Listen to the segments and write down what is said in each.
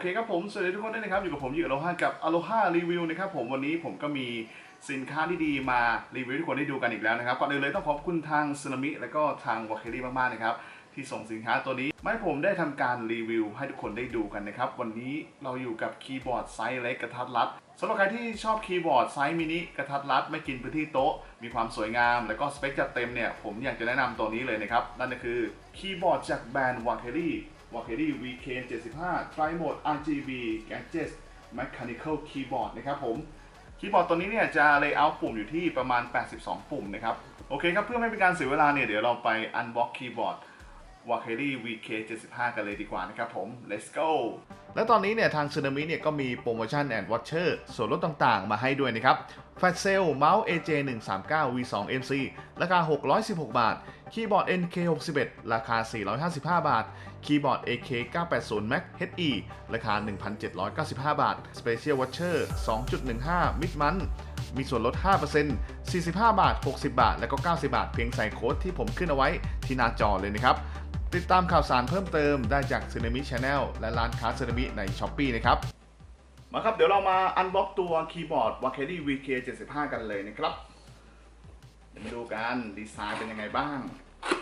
เคครับผม สวัสดีทุกคนด้วยนะครับ อยู่กับผมยูอโลฮากับ Aloha Review นะครับผมวันนี้ผมก็มีสินค้าที่ดีมารีวิวให้ทุกคนได้ดูกันอีกแล้วนะครับ ก่อนอื่นเลยต้องขอบคุณทางซึนามิ และก็ทางวาเครี่มาก ๆ นะครับ ที่ส่งสินค้าตัวนี้มาให้ผมได้ทำการรีวิวให้ทุกคนได้ดูกันนะครับ วันนี้เราอยู่กับคีย์บอร์ดไซส์เล็กกระทัดรัดสำหรับใครที่ชอบคีย์บอร์ดไซส์มินิกระทัดรัดไม่กินพื้นที่โต๊ะ มีความสวยงาม แล้วก็สเปคจัดเต็มเนี่ยผมอยากจะแนะนำตัวนี้เลยนะครับนั่นก็คือคีย์บอร์ดจากแบรนด์วาเครี่ w a k e r y VK 75 Tri Mode RGB Gadget Mechanical Keyboard นะครับผมคีย์บอร์ดตัวนี้เนี่ยจะ layout ปุ่มอยู่ที่ประมาณ 82 ปุ่มนะครับ โอเคครับ เพื่อไม่เป็นการเสียเวลาเนี่ย เดี๋ยวเราไป unbox คีย์บอร์ด w a k e r y VK 75 กันเลยดีกว่านะครับผม let's go และตอนนี้เนี่ยทาง Tsunami เนี่ยก็มีโปรโมชั่น and voucher ส่วนลดต่างๆ มาให้ด้วยนะครับ Fat Sale เมาส์ AJ 139 V2 MC ราคา 616 บาท คีย์บอร์ด NK 61 ราคา 455 บาท คีย์บอร์ด AK 980 Max HE ราคา 1,795 บาท Special Voucher 2.15 Mid Month มีส่วนลด 5% 45 บาท 60 บาท และก็ 90 บาท เพียงใส่โค้ดที่ผมขึ้นเอาไว้ที่หน้าจอเลยนะครับ ติดตามข่าวสารเพิ่มเติมได้จาก Tsunami Channel และร้านค้า Tsunami ใน Shopee นะครับมาครับ เดี๋ยวเรามาอันบ็อกตัวคีย์บอร์ด w a k e r y VK 75 กันเลยนะครับ เดี๋ยวมาดูกันดีไซน์เป็นยังไงบ้าง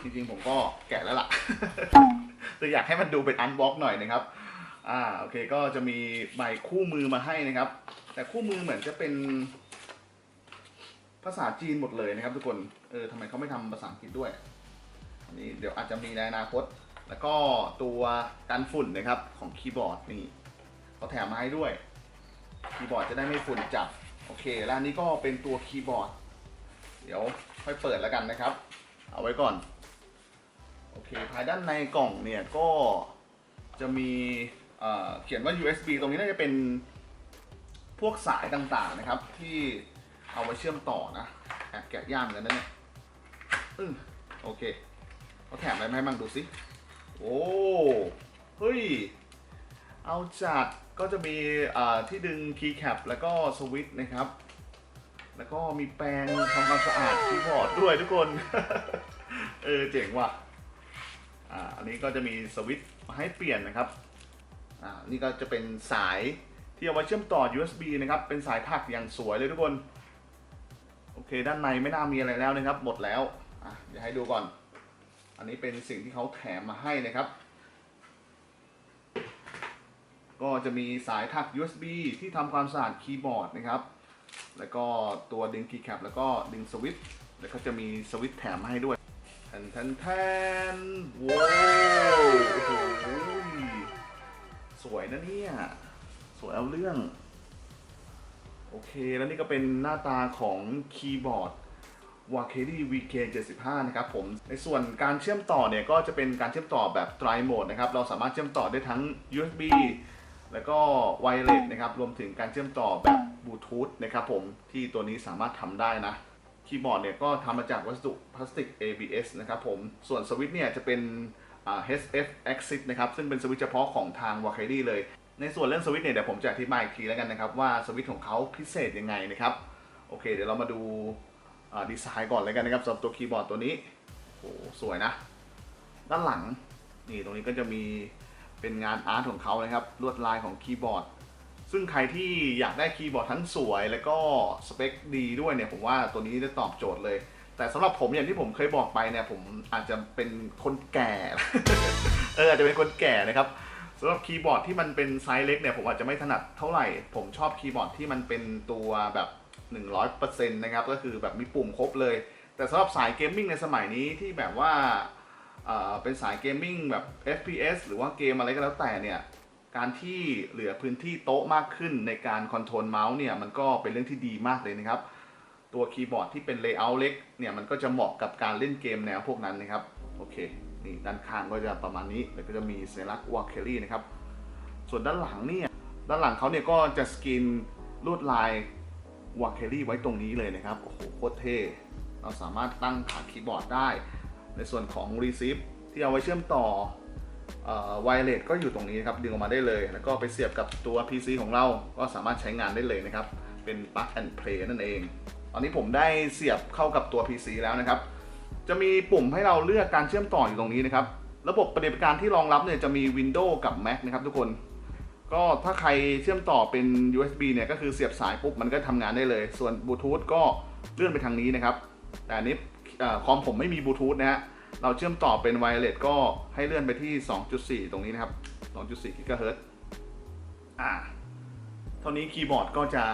จริงๆ ผมก็แกะแล้วล่ะ แต่อยากให้มันดูเป็นอันบ็อกหน่อยนะครับ อ่าโอเคก็จะมีใบคู่มือมาให้นะครับ แต่คู่มือเหมือนจะเป็น ภาษาจีนหมดเลยนะครับ ทุกคนเออทำไมเขาไม่ทำภาษาอังกฤษด้วยอันนี้เดี๋ยวอาจจะมีในอนาคต แล้วก็ตัวกันฝุ่นนะครับของคีย์บอร์ดนี่เขาแถมมาให้ด้วย คีย์บอร์ดจะได้ไม่ฝุ่นจับโอเค แล้วอันนี้ก็เป็นตัวคีย์บอร์ด เดี๋ยวค่อยเปิดแล้วกันนะครับ เอาไว้ก่อน โอเคภายด้านในกล่องเนี่ยก็จะมีเขียนว่า USB ตรงนี้น่าจะเป็นพวกสายต่างๆนะครับ ที่เอาไว้เชื่อมต่อนะแอบแกะย่ามกันนะเนี่ยอือโอเคเขาแถมอะไรมาให้มั่งดูสิโอ้เฮ้ย เอาจัดก็จะมีที่ดึงคีย์แคปแล้วก็สวิตช์นะครับ แล้วก็มีแปรงทำความสะอาดคีย์บอร์ดด้วยทุกคน เออ เจ๋งว่ะ อ่าอันนี้ก็จะมีสวิตช์ให้เปลี่ยนนะครับอ่านี่ก็จะเป็นสายที่เอาไว้เชื่อมต่อ USB นะครับ เป็นสายถักอย่างสวยเลยทุกคน โอเค ด้านในไม่น่ามีอะไรแล้วนะครับ หมดแล้วอะเดี๋ยวให้ดูก่อน อันนี้เป็นสิ่งที่เขาแถมมาให้นะครับ ก็จะมีสายถัก USB ที่ทำความสะอาดคีย์บอร์ดนะครับ แล้วก็ตัวดึงคีย์แคปแล้วก็ดึงสวิตช์ แล้วก็จะมีสวิตช์แถมมาให้ด้วย แทนแทนแทนว้าวโอ้โหสวยนะเนี่ย สวยเอาเรื่อง โอเค แล้วนี่ก็เป็นหน้าตาของคีย์บอร์ด w a k e r y VK 75นะครับผม ในส่วนการเชื่อมต่อเนี่ย ก็จะเป็นการเชื่อมต่อแบบ Tri Mode นะครับ เราสามารถเชื่อมต่อได้ทั้ง USB แล้วก็ Wireless นะครับ รวมถึงการเชื่อมต่อแบบบลูทูธนะครับผม ที่ตัวนี้สามารถทำได้นะ คีย์บอร์ดเนี่ยก็ทำมาจากวัสดุพลาสติก ABS นะครับผม ส่วนสวิตช์เนี่ยจะเป็น HF Axis นะครับ ซึ่งเป็นสวิตช์เฉพาะของทาง w a k e r y เลย ในส่วนเรื่องสวิตช์เนี่ยเดี๋ยวผมจะอธิบายอีกทีแล้วกันนะครับ ว่าสวิตช์ของเขาพิเศษยังไงนะครับ โอเค เดี๋ยวเรามาดูดีไซน์ก่อนเลยกันนะครับสำหรับตัวคีย์บอร์ดตัวนี้โอ้สวยนะ ด้านหลังนี่ตรงนี้ก็จะมีเป็นงานอาร์ตของเขานะครับลวดลายของคีย์บอร์ด ซึ่งใครที่อยากได้คีย์บอร์ดทั้งสวย แล้วก็สเปคดีด้วยเนี่ยผมว่าตัวนี้จะตอบโจทย์เลย แต่สำหรับผมอย่างที่ผมเคยบอกไปเนี่ยผมอาจจะเป็นคนแก่ เอออาจจะเป็นคนแก่นะครับสำหรับคีย์บอร์ดที่มันเป็นไซส์เล็กเนี่ยผมอาจจะไม่ถนัดเท่าไหร่ ผมชอบคีย์บอร์ดที่มันเป็นตัวแบบ 100%นะครับก็คือแบบมีปุ่มครบเลย แต่สำหรับสายเกมมิ่งในสมัยนี้ที่แบบว่าเอ่อเป็นสายเกมมิ่งแบบ FPS หรือว่าเกมอะไรก็แล้วแต่เนี่ย การที่เหลือพื้นที่โต๊ะมากขึ้นในการคอนโทรลเมาส์เนี่ยมันก็เป็นเรื่องที่ดีมากเลยนะครับ ตัวคีย์บอร์ดที่เป็นเลเยอร์เล็กเนี่ยมันก็จะเหมาะกับการเล่นเกมแนวพวกนั้นนะครับ โอเค นี่ด้านข้างก็จะประมาณนี้ แล้วก็จะมีสัญลักษณ์วอลเคอรี่นะครับ ส่วนด้านหลังเนี่ยด้านหลังเขาเนี่ยก็จะสกรีนลวดลายวอลเคอรี่ไว้ตรงนี้เลยนะครับ โอ้โหโคตรเท่ เราสามารถตั้งขาคีย์บอร์ดได้ ในส่วนของ Receive ที่เอาไว้เชื่อมต่อ ไวเลสก็อยู่ตรงนี้ครับดึงออกมาได้เลย แล้วก็ไปเสียบกับตัว PC ของเราก็สามารถใช้งานได้เลยนะครับ เป็น Plug and Play นั่นเอง ตอนนี้ผมได้เสียบเข้ากับตัว PC แล้วนะครับ จะมีปุ่มให้เราเลือกการเชื่อมต่ออยู่ตรงนี้นะครับ ระบบปฏิบัติการที่รองรับเนี่ยจะมี Windows กับ Mac นะครับทุกคน ก็ถ้าใครเชื่อมต่อเป็น USB เนี่ยก็คือเสียบสายปุ๊บมันก็ทำงานได้เลย ส่วนบลูทูธก็เลื่อนไปทางนี้นะครับ แต่อันนี้คอมผมไม่มีบลูทูธนะฮะ เราเชื่อมต่อเป็นไวเลสก็ให้เลื่อนไปที่ 2.4 ตรงนี้นะครับ 2.4กิกะเฮิรตซ์อ่า เท่านี้คีย์บอร์ดก็จะ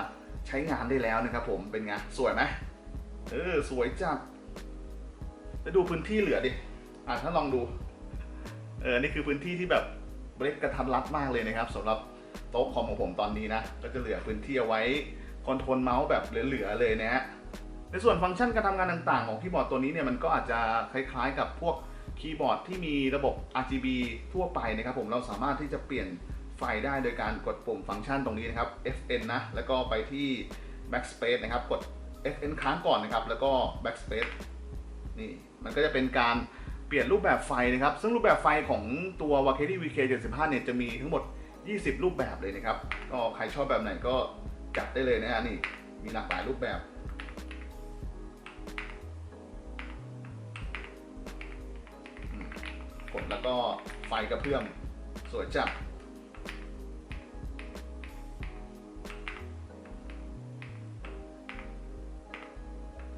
ใช้งานได้แล้วนะครับผม เป็นไง สวยไหมเออ สวยจัดแล้วดูพื้นที่เหลือดิ อ่าถ้าลองดู เออ นี่คือพื้นที่ที่แบบเล็กกระทัดรัดมากเลยนะครับสำหรับโต๊ะคอมของผมตอนนี้นะ ก็จะเหลือพื้นที่เอาไว้คอนโทรลเมาส์แบบเหลือๆเลยนะฮะ ในส่วนฟังก์ชันการทำงานต่างๆ ของคีย์บอร์ดตัวนี้เนี่ยมันก็อาจจะคล้ายๆ กับพวกคีย์บอร์ดที่มีระบบ RGB ทั่วไปนะครับผมเราสามารถที่จะเปลี่ยนไฟได้โดยการกดปุ่มฟังก์ชันตรงนี้นะครับ FN นะ แล้วก็ไปที่ backspace นะครับ กด FN ค้างก่อนนะครับ แล้วก็ backspace นี่ มันก็จะเป็นการเปลี่ยนรูปแบบไฟนะครับ ซึ่งรูปแบบไฟของตัว Wackery VK75 เนี่ยจะมีทั้งหมด 20 รูปแบบเลยนะครับ ก็ใครชอบแบบไหนก็จัดได้เลยนะฮะนี่ มีหลากหลายรูปแบบ แล้วก็ไฟกระเพื่อมสวยจัด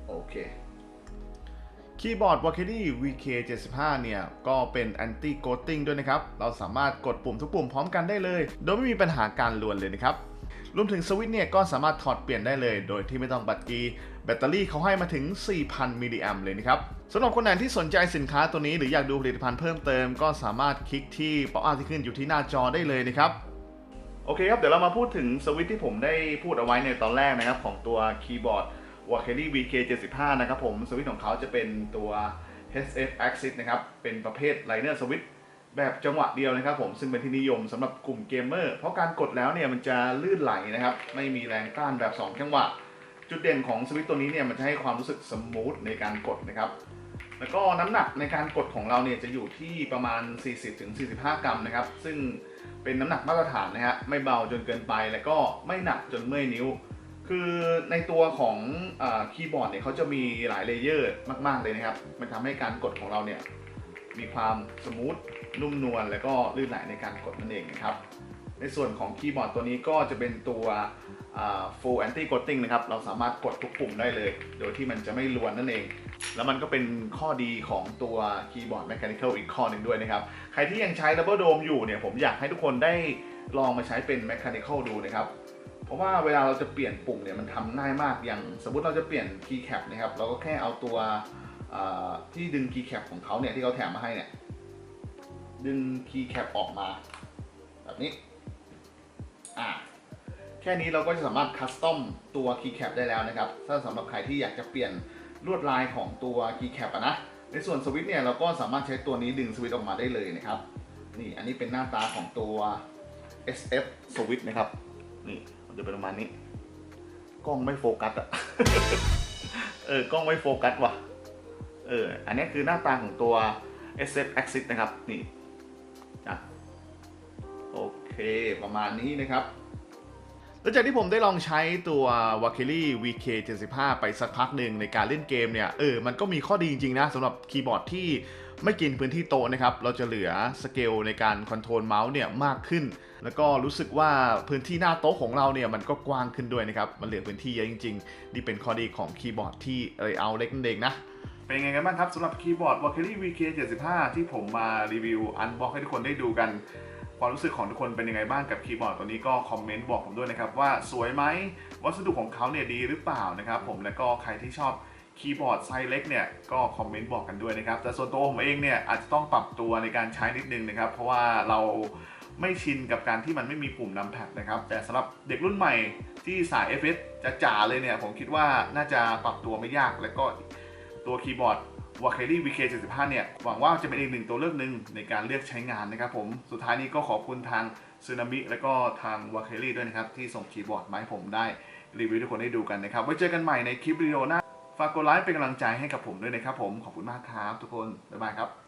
โอเคคีย์บอร์ด w a k e r y VK75 เนี่ย ก็เป็น anti ghosting ด้วยนะครับ เราสามารถกดปุ่มทุกปุ่มพร้อมกันได้เลย โดยไม่มีปัญหาการลวนเลยนะครับ รวมถึงสวิตช์เนี่ย ก็สามารถถอดเปลี่ยนได้เลย โดยที่ไม่ต้องบัตรกี แบตเตอรี่เขาให้มาถึง 4,000 มิลลิแอมเลยนะครับสำหรับคนไหนที่สนใจสินค้าตัวนี้หรืออยากดูผลิตภัณฑ์เพิ่มเติมก็สามารถคลิกที่ป๊อปอัพที่ขึ้นอยู่ที่หน้าจอได้เลยนะครับโอเคครับ เดี๋ยวเรามาพูดถึงสวิตช์ที่ผมได้พูดเอาไว้ในตอนแรกนะครับ ของตัวคีย์บอร์ด w a k e r y VK75 นะครับผมสวิตช์ของเขาจะเป็นตัว SF Axis นะครับ เป็นประเภท Liner Switch แบบจังหวะเดียวนะครับผมซึ่งเป็นที่นิยมสำหรับกลุ่มเกมเมอร์เพราะการกดแล้วเนี่ยมันจะลื่นไหลนะครับ ไม่มีแรงต้านแบบ 2 จังหวะ จุดเด่นของสวิตตัวนี้เนี่ยมันจะให้ความรู้สึกสมูทในการกดนะครับ แล้วก็น้ำหนักในการกดของเราเนี่ยจะอยู่ที่ประมาณ 40-45 กรัมนะครับ ซึ่งเป็นน้ำหนักมาตรฐานนะฮะไม่เบาจนเกินไปแล้วก็ไม่หนักจนเมื่อยนิ้ว คือในตัวของคีย์บอร์ดเนี่ยเขาจะมีหลายเลเยอร์มาก ๆ เลยนะครับ มันทำให้การกดของเราเนี่ยมีความสมูทนุ่มนวลแล้วก็ลื่นไหลในการกดนั่นเองนะครับ ในส่วนของคีย์บอร์ดตัวนี้ก็จะเป็นตัว full anti ghosting นะครับ เราสามารถกดทุกปุ่มได้เลย โดยที่มันจะไม่ลวนนั่นเอง แล้วมันก็เป็นข้อดีของตัวคีย์บอร์ด mechanical อีกข้อหนึ่งด้วยนะครับ ใครที่ยังใช้ double dome อยู่เนี่ย ผมอยากให้ทุกคนได้ลองมาใช้เป็น mechanical ดูนะครับ เพราะว่าเวลาเราจะเปลี่ยนปุ่มเนี่ยมันทำง่ายมาก อย่างสมมติเราจะเปลี่ยน key cap นะครับ เราก็แค่เอาตัวที่ดึง key cap ของเขาเนี่ยที่เขาแถมมาให้เนี่ย ดึง key cap ออกมา แบบนี้ อ่า แค่นี้เราก็จะสามารถคัสตอมตัว key cap ได้แล้วนะครับ ถ้าสำหรับใครที่อยากจะเปลี่ยนลวดลายของตัว key cap อะนะ ในส่วนสวิตช์เนี่ยเราก็สามารถใช้ตัวนี้ดึงสวิตช์ออกมาได้เลยนะครับ นี่อันนี้เป็นหน้าตาของตัว SF switch นะครับ นี่มันจะเป็นประมาณนี้ กล้องไม่โฟกัสอะเออกล้องไม่โฟกัสว่ะ เออ อันนี้คือหน้าตาของตัว SF Axis นะครับ นี่นะโอเค ประมาณนี้นะครับ หลังจากที่ผมได้ลองใช้ตัว w a k e r y VK75 ไปสักพักหนึ่งในการเล่นเกมเนี่ย เออ มันก็มีข้อดีจริงๆนะสำหรับคีย์บอร์ดที่ไม่กินพื้นที่โต๊ะนะครับ เราจะเหลือสเกลในการคอนโทรลเมาส์เนี่ยมากขึ้น แล้วก็รู้สึกว่าพื้นที่หน้าโต๊ะของเราเนี่ยมันก็กว้างขึ้นด้วยนะครับ มันเหลือพื้นที่เยอะจริงๆ นี่เป็นข้อดีของคีย์บอร์ดที่เออเอาเล็กนั่นเองนะ เป็นไงกันบ้างครับสำหรับคีย์บอร์ด w a k e r y VK75 ที่ผมมารีวิวอันบ็อกให้ทุกคนได้ดูกัน ความรู้สึกของทุกคนเป็นยังไงบ้างกับคีย์บอร์ดตัวนี้ก็คอมเมนต์บอกผมด้วยนะครับว่าสวยไหมวัสดุของเขาเนี่ยดีหรือเปล่านะครับผมแล้วก็ใครที่ชอบคีย์บอร์ดไซส์เล็กเนี่ยก็คอมเมนต์บอกกันด้วยนะครับแต่ส่วนตัวผมเองเนี่ยอาจจะต้องปรับตัวในการใช้นิดนึงนะครับ เพราะว่าเราไม่ชินกับการที่มันไม่มีปุ่มนำแพดนะครับ แต่สำหรับเด็กรุ่นใหม่ที่สาย FS จะจ๋าเลยเนี่ย ผมคิดว่าน่าจะปรับตัวไม่ยาก แล้วก็ตัวคีย์บอร์ด w a k e r y VK75 เนี่ย หวังว่าจะเป็นอีกหนึ่งตัวเลือกหนึ่งในการเลือกใช้งานนะครับผม สุดท้ายนี้ก็ขอบคุณทางซูนามิและก็ทาง w a k e r y ด้วยนะครับ ที่ส่งคีย์บอร์ดมาให้ผมได้รีวิวทุกคนได้ดูกันนะครับ ไว้เจอกันใหม่ในคลิปวิดีโอหน้า ฝากกดไลค์เป็นกำลังใจให้กับผมด้วยนะครับผม ขอบคุณมากครับทุกคน บ๊ายบายครับ